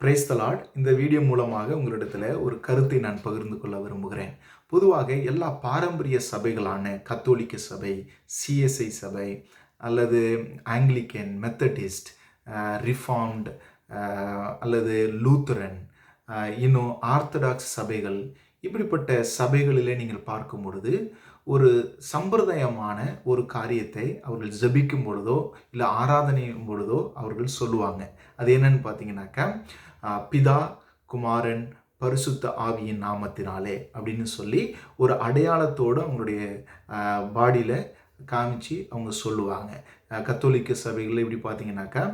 Price தலாட் இந்த video மூலமாக உங்களிடத்தில் ஒரு கருத்தை நான் பகிர்ந்து கொள்ள விரும்புகிறேன். பொதுவாக எல்லா பாரம்பரிய சபைகளான கத்தோலிக்க சபை சிஎஸ்ஐ சபை அல்லது ஆங்கிலிக்கன் மெத்தடிஸ்ட் ரிஃபார்ம்டு அல்லது லூத்தரன் இன்னும் ஆர்த்தடாக்ஸ் சபைகள் இப்படிப்பட்ட சபைகளிலே நீங்கள் பார்க்கும் பொழுது ஒரு சம்பிரதாயமான ஒரு காரியத்தை அவர்கள் ஜபிக்கும் பொழுதோ இல்லை ஆராதனையும் பொழுதோ அவர்கள் சொல்லுவாங்க. அது என்னன்னு பார்த்தீங்கன்னாக்கா பிதா குமாரன் பரிசுத்த ஆவியின் நாமத்தினாலே அப்படின்னு சொல்லி ஒரு அடையாளத்தோடு அவங்களுடைய பாடியில் காமிச்சு அவங்க சொல்லுவாங்க. கத்தோலிக்க சபைகளில் இப்படி பார்த்தீங்கன்னாக்கா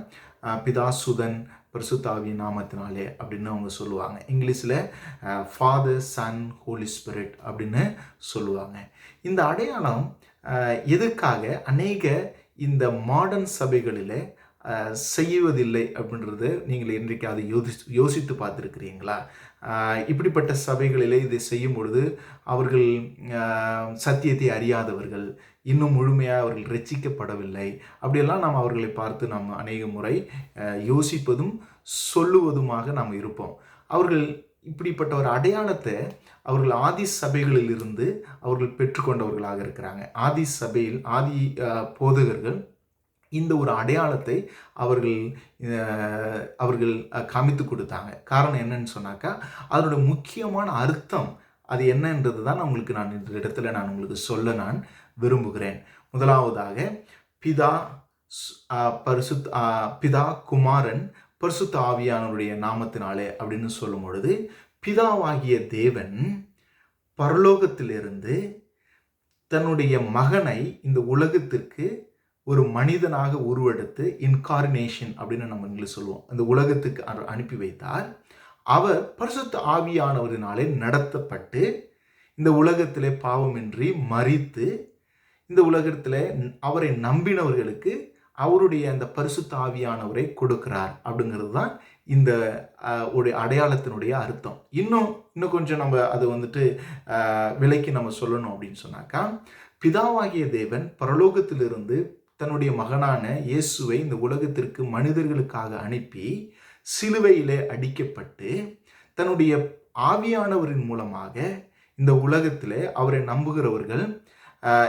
அஹ், பிதா நாமத்தினாலே அப்படின்னு அவங்க சொல்லுவாங்க. இங்கிலீஷில் ஃபாதர் சன் ஹோலி ஸ்பிரிட் அப்படின்னு சொல்லுவாங்க. இந்த அடையாளம் எதற்காக அநேக இந்த மாடர்ன் சபைகளில் செய்வதில்லை அப்படின்றது நீங்கள் இன்றைக்கு அதை யோசி யோசித்து பார்த்துருக்கிறீங்களா? இப்படிப்பட்ட சபைகளிலே இதை செய்யும் பொழுது அவர்கள் சத்தியத்தை அறியாதவர்கள் இன்னும் முழுமையாக அவர்கள் ரட்சிக்கப்படவில்லை அப்படியெல்லாம் நாம் அவர்களை பார்த்து நாம் அநேக முறை யோசிப்பதும் சொல்லுவதுமாக நாம் இருப்போம். அவர்கள் இப்படிப்பட்ட ஒரு அடையாளத்தை அவர்கள் ஆதி சபைகளில் இருந்து அவர்கள் பெற்றுக்கொண்டவர்களாக இருக்கிறாங்க. ஆதி சபையில் ஆதி போதகர்கள் இந்த ஒரு அடையாளத்தை அவர்கள் அவர்கள் காமித்து கொடுத்தாங்க. காரணம் என்னன்னு சொன்னாக்கா அதனோட முக்கியமான அர்த்தம் அது என்னன்றது தான் உங்களுக்கு நான் இந்த இடத்துல நான் உங்களுக்கு சொல்ல நான் விரும்புகிறேன். முதலாவதாக பிதா பரிசுத் பிதா குமாரன் பரிசுத்த ஆவியானவருடைய நாமத்தினாலே அப்படின்னு சொல்லும் பொழுது பிதாவாகிய தேவன் பரலோகத்திலிருந்து தன்னுடைய மகனை இந்த உலகத்திற்கு ஒரு மனிதனாக உருவெடுத்து இன்கார்னேஷன் அப்படின்னு நம்ம இங்கிலீஷ் சொல்லுவோம். இந்த உலகத்துக்கு அனுப்பி வைத்தார். அவர் பரிசுத்த ஆவியானவரினாலே நடத்தப்பட்டு இந்த உலகத்திலே பாவமின்றி மறித்து இந்த உலகத்தில் அவரை நம்பினவர்களுக்கு அவருடைய அந்த பரிசுத்த ஆவியானவரை கொடுக்கிறார் அப்படிங்கிறது தான் இந்த உடைய ஒரு அடையாளத்தினுடைய அர்த்தம். இன்னும் இன்னும் கொஞ்சம் நம்ம அதை வந்துட்டு விலைக்கு நம்ம சொல்லணும் அப்படின்னு சொன்னாக்கா பிதாவாகிய தேவன் பரலோகத்திலிருந்து தன்னுடைய மகனான இயேசுவை இந்த உலகத்திற்கு மனிதர்களுக்காக அனுப்பி சிலுவையிலே அடிக்கப்பட்டு தன்னுடைய ஆவியானவரின் மூலமாக இந்த உலகத்தில் அவரை நம்புகிறவர்கள்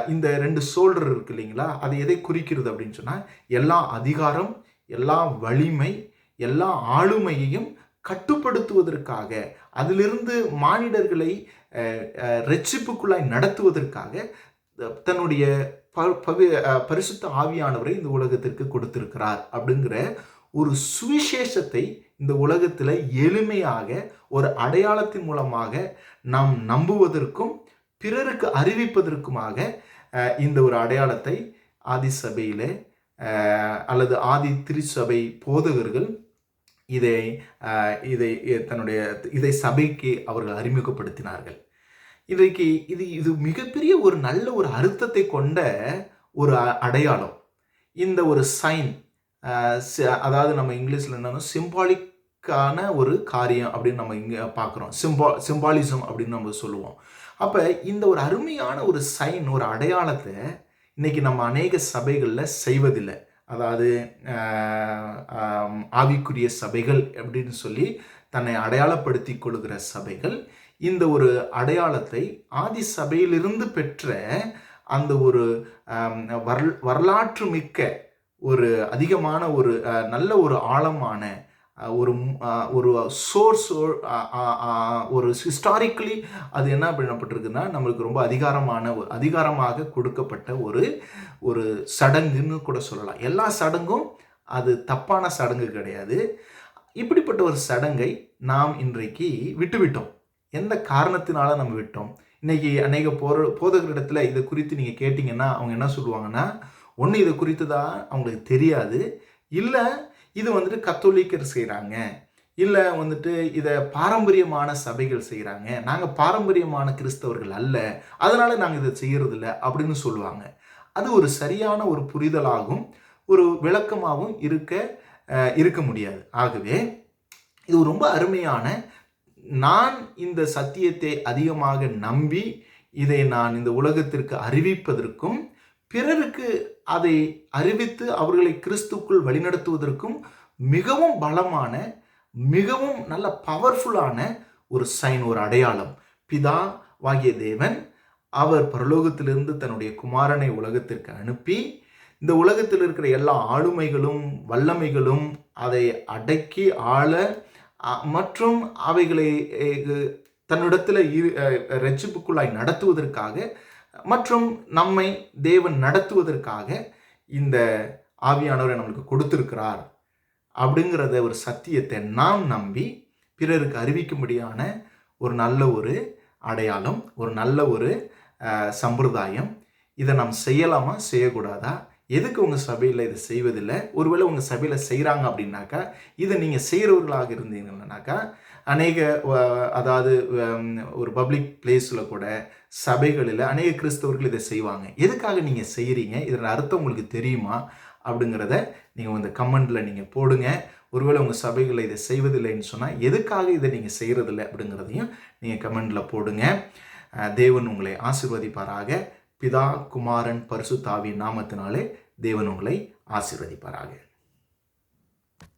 இந்த ரெண்டு சோல்டர் இருக்கு இல்லைங்களா அது எதை குறிக்கிறது அப்படின்னு சொன்னால் எல்லா அதிகாரம் எல்லா வலிமை எல்லா ஆளுமையையும் கட்டுப்படுத்துவதற்காக அதிலிருந்து மானிடர்களை ரட்சிப்புக்குள்ளாய் நடத்துவதற்காக த- தன்னுடைய ப- பவி- பரிசுத்த ஆவியானவரை இந்த உலகத்திற்கு கொடுத்திருக்கிறார் அப்படிங்கிற ஒரு சுவிசேஷத்தை இந்த உலகத்தில் எளிமையாக ஒரு அடையாளத்தின் மூலமாக நாம் நம்புவதற்கும் பிறருக்கு அறிவிப்பதற்குமாக இந்த ஒரு அடையாளத்தை ஆதி சபையில் அல்லது ஆதி திருச்சபை போதகர்கள் இதை இதை தன்னுடைய இதை சபைக்கு அவர்கள் அறிமுகப்படுத்தினார்கள். இன்றைக்கு இது இது மிகப்பெரிய ஒரு நல்ல ஒரு அர்த்தத்தை கொண்ட ஒரு அடையாளம். இந்த ஒரு சைன் அதாவது நம்ம இங்கிலீஷில் என்னன்னா சிம்பாலிக்கான ஒரு காரியம் அப்படின்னு நம்ம இங்கே பார்க்குறோம். சிம்பா சிம்பாலிசம் அப்படின்னு நம்ம சொல்லுவோம். அப்போ இந்த ஒரு அருமையான ஒரு சைன் ஒரு அடையாளத்தை இன்றைக்கி நம்ம அநேக சபைகளில் செய்வதில்லை. அதாவது ஆவிக்குரிய சபைகள் அப்படின்னு சொல்லி தன்னை அடையாளப்படுத்தி கொள்கிற சபைகள் இந்த ஒரு அடையாளத்தை ஆதி சபையிலிருந்து பெற்ற அந்த ஒரு வரல் வரலாற்று மிக்க ஒரு அதிகமான ஒரு நல்ல ஒரு ஆழமான ஒரு ஒரு சோர்ஸ் ஒரு ஹிஸ்டாரிக்கலி அது என்ன பண்ணப்பட்டிருக்குன்னா நம்மளுக்கு ரொம்ப அதிகாரமான ஒரு அதிகாரமாக கொடுக்கப்பட்ட ஒரு ஒரு சடங்குன்னு கூட சொல்லலாம். எல்லா சடங்கும் அது தப்பான சடங்கு கிடையாது. இப்படிப்பட்ட ஒரு சடங்கை நாம் இன்றைக்கு விட்டுவிட்டோம். எந்த காரணத்தினால நம்ம விட்டோம்? இன்றைக்கி அநேக போற போதகரிடத்துல இதை குறித்து நீங்கள் கேட்டிங்கன்னா அவங்க என்ன சொல்லுவாங்கன்னா ஒன்று இதை குறித்து தான் அவங்களுக்கு தெரியாது. இல்லை இது வந்துட்டு கத்தோலிக்கர் செய்கிறாங்க இல்லை வந்துட்டு இதை பாரம்பரியமான சபைகள் செய்கிறாங்க நாங்கள் பாரம்பரியமான கிறிஸ்தவர்கள் அல்ல. அதனால் நாங்கள் இதை செய்கிறதில்ல அப்படின்னு சொல்லுவாங்க. அது ஒரு சரியான ஒரு புரிதலாகவும் ஒரு விளக்கமாகவும் இருக்க இருக்க முடியாது. ஆகவே இது ரொம்ப அருமையான நான் இந்த சத்தியத்தை அதிகமாக நம்பி இதை நான் இந்த உலகத்திற்கு அறிவிப்பதற்கும் பிறருக்கு அதை அறிவித்து அவர்களை கிறிஸ்துக்குள் வழிநடத்துவதற்கும் மிகவும் பலமான மிகவும் நல்ல பவர்ஃபுல்லான ஒரு சைன் ஒரு அடையாளம். பிதா வாகிய தேவன் அவர் பரலோகத்திலிருந்து தன்னுடைய குமாரனை உலகத்திற்கு அனுப்பி இந்த உலகத்தில் இருக்கிற எல்லா ஆளுமைகளும் வல்லமைகளும் அதை அடக்கி ஆள மற்றும் அவைகளை தன்னிடத்தில் இரு- ரட்சிப்புக்குள்ளாய் நடத்துவதற்காக மற்றும் நம்மை தேவன் நடத்துவதற்காக இந்த ஆவியானவரை நம்மளுக்கு கொடுத்திருக்கிறார் அப்படிங்கிறத ஒரு சத்தியத்தை நாம் நம்பி பிறருக்கு அறிவிக்கும்படியான ஒரு நல்ல ஒரு அடையாளம் ஒரு நல்ல ஒரு சம்பிரதாயம். இதை நாம் செய்யலாமா? செய்யக்கூடாதா? எதுக்கு உங்கள் சபையில் இதை செய்வதில்லை? ஒருவேளை உங்கள் சபையில் செய்கிறாங்க அப்படின்னாக்கா இதை நீங்கள் செய்கிறவர்களாக இருந்தீங்கன்னாக்கா அநேக அதாவது ஒரு பப்ளிக் பிளேஸில் கூட சபைகளில் அநேக கிறிஸ்தவர்கள் இதை செய்வாங்க. எதுக்காக நீங்கள் செய்கிறீங்க இதன் அர்த்தம் உங்களுக்கு தெரியுமா? அப்படிங்கிறத நீங்கள் இந்த கமெண்டில் நீங்கள் போடுங்க. ஒருவேளை உங்கள் சபைகளில் இதை செய்வதில்லைன்னு சொன்னால் எதுக்காக இதை நீங்கள் செய்கிறதில்ல அப்படிங்கிறதையும் நீங்கள் கமெண்டில் போடுங்க. தேவன் உங்களை ஆசிர்வதிப்பாராக. பிதா குமாரன் பரிசுத்தாவின் நாமத்தினாலே தேவன் உங்களை ஆசிர்வதிப்பாராக.